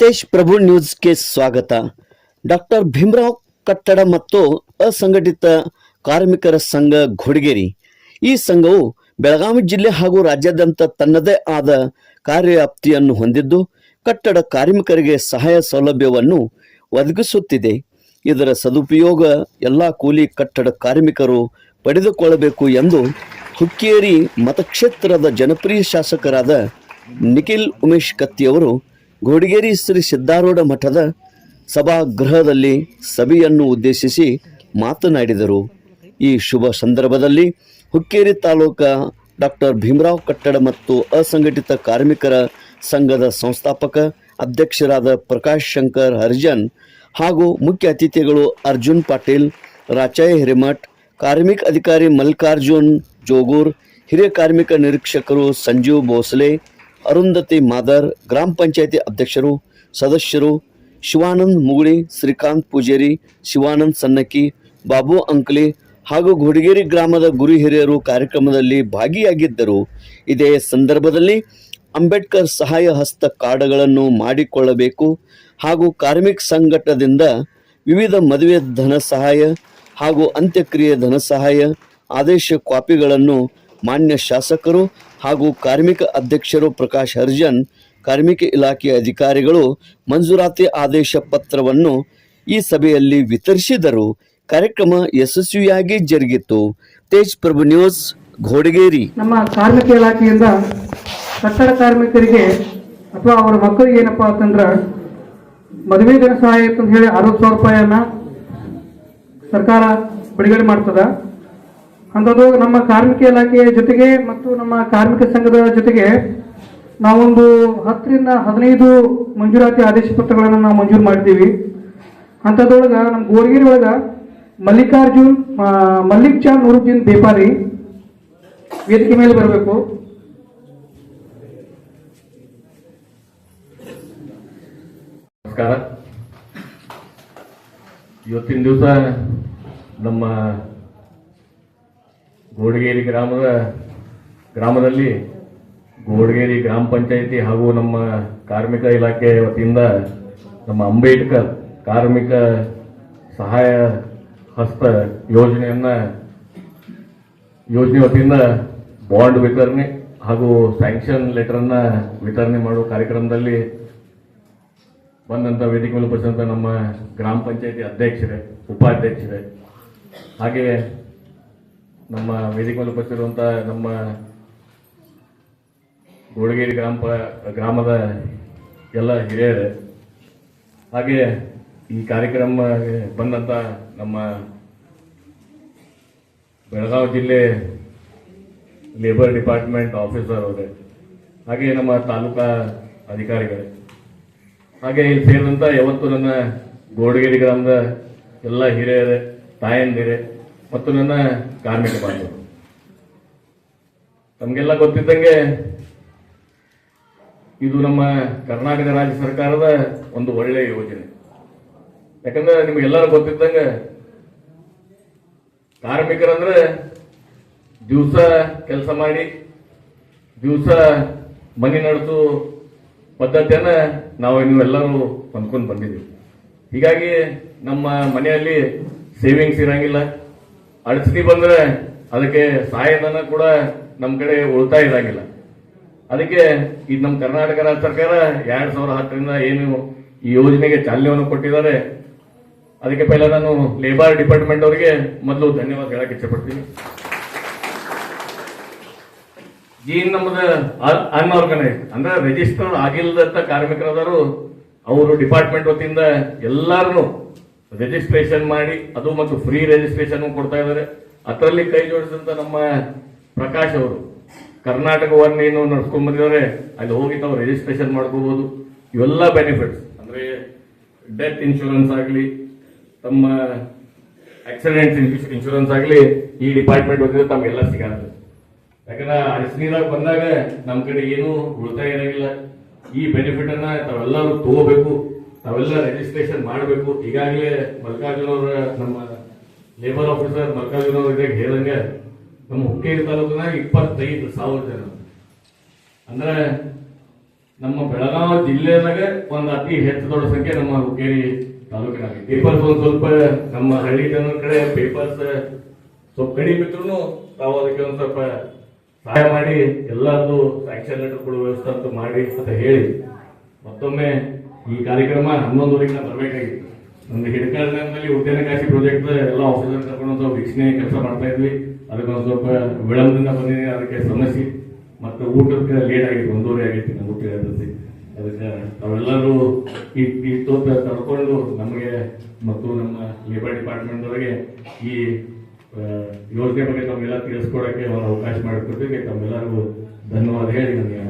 ತೇಜ್ ಪ್ರಭು ನ್ಯೂಸ್ಗೆ ಸ್ವಾಗತ. ಡಾಕ್ಟರ್ ಭೀಮರಾವ್ ಕಟ್ಟಡ ಮತ್ತು ಅಸಂಘಟಿತ ಕಾರ್ಮಿಕರ ಸಂಘ ಘೋಡಗೇರಿ ಈ ಸಂಘವು ಬೆಳಗಾವಿ ಜಿಲ್ಲೆ ಹಾಗೂ ರಾಜ್ಯಾದ್ಯಂತ ತನ್ನದೇ ಆದ ಕಾರ್ಯವ್ಯಾಪ್ತಿಯನ್ನು ಹೊಂದಿದ್ದು, ಕಟ್ಟಡ ಕಾರ್ಮಿಕರಿಗೆ ಸಹಾಯ ಸೌಲಭ್ಯವನ್ನು ಒದಗಿಸುತ್ತಿದೆ. ಇದರ ಸದುಪಯೋಗ ಎಲ್ಲ ಕೂಲಿ ಕಟ್ಟಡ ಕಾರ್ಮಿಕರು ಪಡೆದುಕೊಳ್ಳಬೇಕು ಎಂದು ಹುಕ್ಕೇರಿ ಮತಕ್ಷೇತ್ರದ ಜನಪ್ರಿಯ ಶಾಸಕರಾದ ನಿಖಿಲ್ ಉಮೇಶ್ ಕತ್ತಿಯವರು ಘೋಡಗೇರಿ ಶ್ರೀ ಸಿದ್ದಾರೂಢ ಮಠದ ಸಭಾಗೃಹದಲ್ಲಿ ಸಭೆಯನ್ನು ಉದ್ದೇಶಿಸಿ ಮಾತನಾಡಿದರು. ಈ ಶುಭ ಸಂದರ್ಭದಲ್ಲಿ ಹುಕ್ಕೇರಿ ತಾಲೂಕ ಡಾಕ್ಟರ್ ಭೀಮರಾವ್ ಕಟ್ಟಡ ಮತ್ತು ಅಸಂಘಟಿತ ಕಾರ್ಮಿಕರ ಸಂಘದ ಸಂಸ್ಥಾಪಕ ಅಧ್ಯಕ್ಷರಾದ ಪ್ರಕಾಶ್ ಶಂಕರ್ ಹರಿಜನ್ ಹಾಗೂ ಮುಖ್ಯ ಅತಿಥಿಗಳು ಅರ್ಜುನ್ ಪಾಟೀಲ್ ರಾಚಾಯ ಹಿರೇಮಠ್, ಕಾರ್ಮಿಕ ಅಧಿಕಾರಿ ಮಲ್ಲಿಕಾರ್ಜುನ್ ಜೋಗೂರ್, ಹಿರಿಯ ಕಾರ್ಮಿಕ ನಿರೀಕ್ಷಕರು ಸಂಜೀವ್ ಭೋಸಲೆ ಅರುಂಧತಿ ಮಾದರ್, ಗ್ರಾಮ ಪಂಚಾಯಿತಿ ಅಧ್ಯಕ್ಷರು, ಸದಸ್ಯರು, ಶಿವಾನಂದ್ ಮುಗುಳಿ, ಶ್ರೀಕಾಂತ್ ಪೂಜೇರಿ, ಶಿವಾನಂದ್ ಸನ್ನಕ್ಕಿ, ಬಾಬು ಅಂಕ್ಲಿ ಹಾಗೂ ಗುಡಿಗೇರಿ ಗ್ರಾಮದ ಗುರು ಹಿರಿಯರು ಕಾರ್ಯಕ್ರಮದಲ್ಲಿ ಭಾಗಿಯಾಗಿದ್ದರು. ಇದೇ ಸಂದರ್ಭದಲ್ಲಿ ಅಂಬೇಡ್ಕರ್ ಸಹಾಯ ಹಸ್ತ ಕಾರ್ಡ್ಗಳನ್ನು ಮಾಡಿಕೊಳ್ಳಬೇಕು ಹಾಗೂ ಕಾರ್ಮಿಕ ಸಂಘಟದಿಂದ ವಿವಿಧ ಮದುವೆ ಧನ ಸಹಾಯ ಹಾಗೂ ಅಂತ್ಯಕ್ರಿಯೆ ಧನ ಸಹಾಯ, ಆದೇಶ ಕಾಪಿಗಳನ್ನು ಮಾನ್ಯ ಶಾಸಕರು ಹಾಗೂ ಕಾರ್ಮಿಕ ಅಧ್ಯಕ್ಷರು ಪ್ರಕಾಶ್ ಹರ್ಜನ್, ಕಾರ್ಮಿಕ ಇಲಾಖೆಯ ಅಧಿಕಾರಿಗಳು ಮಂಜೂರಾತಿ ಆದೇಶ ಪತ್ರವನ್ನು ಈ ಸಭೆಯಲ್ಲಿ ವಿತರಿಸಿದರು. ಕಾರ್ಯಕ್ರಮ ಯಶಸ್ವಿಯಾಗಿ ಜರುಗಿತು. ತೇಜ್ ಪ್ರಭು ನ್ಯೂಸ್ ಘೋಡಗೇರಿ ನಮ್ಮ ಕಾರ್ಮಿಕ ಇಲಾಖೆಯಿಂದ ಕಟ್ಟಡ ಕಾರ್ಮಿಕರಿಗೆ ಅಥವಾ ಅವರ ಮಕ್ಕಳಿಗೆ ಏನಪ್ಪಾ ಅಂತಂದ್ರ ಮದುವೆ ಸಹಾಯ ಅಂತ ಹೇಳಿ ಅರವತ್ತು ಸಾವಿರ ರೂಪಾಯಿಯನ್ನ ಸರ್ಕಾರ ಬಿಡುಗಡೆ ಮಾಡ್ತದ. ಅಂಥದ್ದು ನಮ್ಮ ಕಾರ್ಮಿಕ ಇಲಾಖೆಯ ಜೊತೆಗೆ ಮತ್ತು ನಮ್ಮ ಕಾರ್ಮಿಕ ಸಂಘದ ಜೊತೆಗೆ ನಾವೊಂದು ಹತ್ತರಿಂದ ಹದಿನೈದು ಮಂಜೂರಾತಿ ಆದೇಶ ಪತ್ರಗಳನ್ನು ನಾವು ಮಂಜೂರು ಮಾಡಿದ್ದೀವಿ. ಅಂಥದ್ರೊಳಗೆ ನಮ್ಮ ಗೋರ್ಗಿರಿ ಒಳಗೆ ಮಲ್ಲಿಕಾರ್ಜುನ್ ಮಲ್ಲಿಕ್ ಚಾ ನೂರುದ್ದೀನ್ ಬೇಪಾರಿ ವೇದಿಕೆ ಮೇಲೆ ಬರಬೇಕು. ನಮಸ್ಕಾರ. ಇವತ್ತಿನ ದಿವಸ ನಮ್ಮ ಗೋಡಗೇರಿ ಗ್ರಾಮದ, ಗ್ರಾಮದಲ್ಲಿ ಗೋಡಗೇರಿ ಗ್ರಾಮ ಪಂಚಾಯಿತಿ ಹಾಗೂ ನಮ್ಮ ಕಾರ್ಮಿಕ ಇಲಾಖೆ ವತಿಯಿಂದ ನಮ್ಮ ಅಂಬೇಡ್ಕರ್ ಕಾರ್ಮಿಕ ಸಹಾಯ ಹಸ್ತ ಯೋಜನೆಯನ್ನ, ಯೋಜನೆ ವತಿಯಿಂದ ಬಾಂಡ್ ವಿತರಣೆ ಹಾಗೂ ಸ್ಯಾಂಕ್ಷನ್ ಲೆಟರನ್ನ ವಿತರಣೆ ಮಾಡುವ ಕಾರ್ಯಕ್ರಮದಲ್ಲಿ ಬಂದಂಥ ವೇದಿಕೆ ಮೇಲೆ ನಮ್ಮ ಗ್ರಾಮ ಪಂಚಾಯಿತಿ ಅಧ್ಯಕ್ಷರೇ, ಉಪಾಧ್ಯಕ್ಷರೇ. ಹಾಗೆ ನಮ್ಮ ವೇದಿಕೆ ಮೇಲೆ ನಮ್ಮ ಗೋಡಗೇರಿ ಗ್ರಾಮ ಗ್ರಾಮದ ಎಲ್ಲ ಹಿರಿಯರು, ಹಾಗೆ ಈ ಕಾರ್ಯಕ್ರಮ ಬಂದಂತ ನಮ್ಮ ಬೆಳಗಾವಿ ಜಿಲ್ಲೆ ಲೇಬರ್ ಡಿಪಾರ್ಟ್ಮೆಂಟ್ ಆಫೀಸರ್ ಅವರೇ, ಹಾಗೆ ನಮ್ಮ ತಾಲೂಕಾ ಅಧಿಕಾರಿಗಳೇ. ಹಾಗೆ ಇಲ್ಲಿ ಸೇರಿದಂತ ಯಾವತ್ತು ನನ್ನ ಗೋಡಗೇರಿ ಗ್ರಾಮದ ಎಲ್ಲ ಹಿರಿಯರೇ, ತಾಯಂದಿರೇ ಮತ್ತು ನನ್ನ ಕಾರ್ಮಿಕ ಬಾಂಧವರು ತಮಗೆಲ್ಲ ಗೊತ್ತಿದ್ದಂಗೆ ಇದು ನಮ್ಮ ಕರ್ನಾಟಕ ರಾಜ್ಯ ಸರ್ಕಾರದ ಒಂದು ಒಳ್ಳೆಯ ಯೋಜನೆ. ಯಾಕಂದ್ರೆ ನಿಮಗೆಲ್ಲರೂ ಗೊತ್ತಿದ್ದಂಗೆ ಕಾರ್ಮಿಕರಂದ್ರೆ ದಿವಸ ಕೆಲಸ ಮಾಡಿ, ದಿವಸ ಮನೆ ನಡೆಸು ಪದ್ಧತಿಯನ್ನ ನಾವು ನೀವೆಲ್ಲರೂ ಹೊಂದ್ಕೊಂಡು ಬಂದಿದ್ದೀವಿ. ಹೀಗಾಗಿ ನಮ್ಮ ಮನೆಯಲ್ಲಿ ಸೇವಿಂಗ್ಸ್ ಇರಂಗಿಲ್ಲ. ಅಡಚಣೆ ಬಂದ್ರೆ ಅದಕ್ಕೆ ಸಹಾಯಧನ ಕೂಡ ನಮ್ಮ ಕಡೆ ಉಳಿತಾ ಇದಾಗಿಲ್ಲ ಅದಕ್ಕೆ ಈ ನಮ್ಮ ಕರ್ನಾಟಕ ರಾಜ್ಯ ಸರ್ಕಾರ ಎರಡ್ ಸಾವಿರ ಹತ್ತರಿಂದ ಏನು ಈ ಯೋಜನೆಗೆ ಚಾಲನೆಯನ್ನು ಕೊಟ್ಟಿದ್ದಾರೆ. ಅದಕ್ಕೆ ಪೈಲ ನಾನು ಲೇಬರ್ ಡಿಪಾರ್ಟ್ಮೆಂಟ್ ಅವರಿಗೆ ಮೊದಲು ಧನ್ಯವಾದ ಹೇಳಕ್ ಇಚ್ಛಪಡ್ತೀನಿ. ಈ ನಮ್ಮದ ಅನ್ಆರ್ಗನೈಸ್ ಅಂದ್ರೆ ರಿಜಿಸ್ಟರ್ ಆಗಿಲ್ಲದಂತ ಕಾರ್ಮಿಕರದಾರು ಅವರು ಡಿಪಾರ್ಟ್ಮೆಂಟ್ ವತಿಯಿಂದ ಎಲ್ಲಾರನು ರಿಜಿಸ್ಟ್ರೇಷನ್ ಮಾಡಿ, ಅದು ಮತ್ತು ಫ್ರೀ ರಿಜಿಸ್ಟ್ರೇಷನ್ ಕೊಡ್ತಾ ಇದ್ದಾರೆ. ಅದರಲ್ಲಿ ಕೈ ಜೋಡಿಸಿದಂತ ನಮ್ಮ ಪ್ರಕಾಶ್ ಅವರು ಕರ್ನಾಟಕವನ್ನು ಏನು ನಡ್ಸ್ಕೊಂಡ್ ಬಂದಿದ್ದಾರೆ ಅಲ್ಲಿ ಹೋಗಿ ನಾವು ರಿಜಿಸ್ಟ್ರೇಷನ್ ಮಾಡ್ಕೋಬಹುದು ಇವೆಲ್ಲ ಬೆನಿಫಿಟ್ಸ್ ಅಂದ್ರೆ ಡೆತ್ ಇನ್ಶೂರೆನ್ಸ್ ಆಗಲಿ, ತಮ್ಮ ಆಕ್ಸಿಡೆಂಟ್ ಇನ್ಶೂರೆನ್ಸ್ ಆಗಲಿ, ಈ ಡಿಪಾರ್ಟ್ಮೆಂಟ್ ವತಿಯಿಂದ ತಮಗೆಲ್ಲ ಸಿಗತ್ತೆ. ಯಾಕಂದ್ರೆ ಅಡಚಣಿದಾಗ ಬಂದಾಗ ನಮ್ ಕಡೆ ಏನು ಉಳಿತಾಯ ಇರೋಂಗಿಲ್ಲ. ಈ ಬೆನಿಫಿಟ್ ಅನ್ನ ತಾವೆಲ್ಲರೂ ತಗೋಬೇಕು. ತಾವೆಲ್ಲ ರಿಜಿಸ್ಟ್ರೇಷನ್ ಮಾಡಬೇಕು. ಈಗಾಗಲೇ ಮಲ್ಲಿಕಾರ್ಜುನ ಅವರ ನಮ್ಮ ಲೇಬರ್ ಆಫೀಸರ್ ಮಲ್ಲಿಕಾರ್ಜುನ ಅವ್ರಿಗೆ ಹೇಳಂಗೆ ನಮ್ಮ ಹುಕ್ಕೇರಿ ತಾಲೂಕಿನಾಗ ಇಪ್ಪತ್ತೈದು ಸಾವಿರ ಜನ ಅಂದ್ರೆ. ನಮ್ಮ ಬೆಳಗಾವಿ ಜಿಲ್ಲೆದಾಗ ಒಂದು ಅತಿ ಹೆಚ್ಚು ದೊಡ್ಡ ಸಂಖ್ಯೆ ನಮ್ಮ ಹುಕ್ಕೇರಿ ತಾಲೂಕಿನಾಗ ಪೇಪರ್ಸ್ ಒಂದು ಸ್ವಲ್ಪ ನಮ್ಮ ಹಳ್ಳಿ ಜನರ ಕಡೆ ಪೇಪರ್ಸ್ ಸ್ವಲ್ಪ ಕಡಿಮೆ ಇದ್ರು ತಾವು ಅದಕ್ಕೆ ಒಂದು ಸ್ವಲ್ಪ ಸಹಾಯ ಮಾಡಿ ಎಲ್ಲಾರ್ದು ಸ್ಯಾಂಕ್ಷನ್ ಲೆಟರ್ ಕೊಡುವ ವ್ಯವಸ್ಥೆ ಅಂತ ಮಾಡಿ ಅಂತ ಹೇಳಿ ಮತ್ತೊಮ್ಮೆ ಈ ಕಾರ್ಯಕ್ರಮ ಹನ್ನೊಂದುವರೆಗೆ ನಾವು ಬರಬೇಕಾಗಿತ್ತು. ನಮ್ದು ಹಿಡಕಲ್ನಲ್ಲಿ ಉದ್ಯಾನಕಾಶಿ ಪ್ರಾಜೆಕ್ಟ್ ಎಲ್ಲ ಆಫೀಸರ್ ಸ್ವಲ್ಪ ವೀಕ್ಷಣೆ ಕೆಲಸ ಮಾಡ್ತಾ ಇದ್ವಿ. ಅದಕ್ಕೆ ಒಂದು ಸ್ವಲ್ಪ ವಿಳಂಬದಿಂದ ಬಂದಿದ್ದೀನಿ ಅದಕ್ಕೆ ಸಮಸ್ಯೆ. ಮತ್ತು ಊಟಕ್ಕೆ ಲೇಟ್ ಆಗಿತ್ತು ಒಂದೂವರೆ ಆಗಿತ್ತು ನಮ್ಮ ಊಟ ಅದಕ್ಕೆ ತಾವೆಲ್ಲರೂ ಈ ಈ ತೋಟ ತಡ್ಕೊಂಡು ನಮಗೆ ಮತ್ತು ನಮ್ಮ ಲೇಬರ್ ಡಿಪಾರ್ಟ್ಮೆಂಟ್ ಅವರಿಗೆ ಈ ಯೋಜನೆ ಬಗ್ಗೆ ತಮ್ಮೆಲ್ಲ ತಿಳಿಸ್ಕೊಡೋಕ್ಕೆ ಅವರು ಅವಕಾಶ ಮಾಡಿಕೊಟ್ಟಿಗೆ ತಮ್ಮೆಲ್ಲರಿಗೂ ಧನ್ಯವಾದ ಹೇಳಿ. ನನಗೆ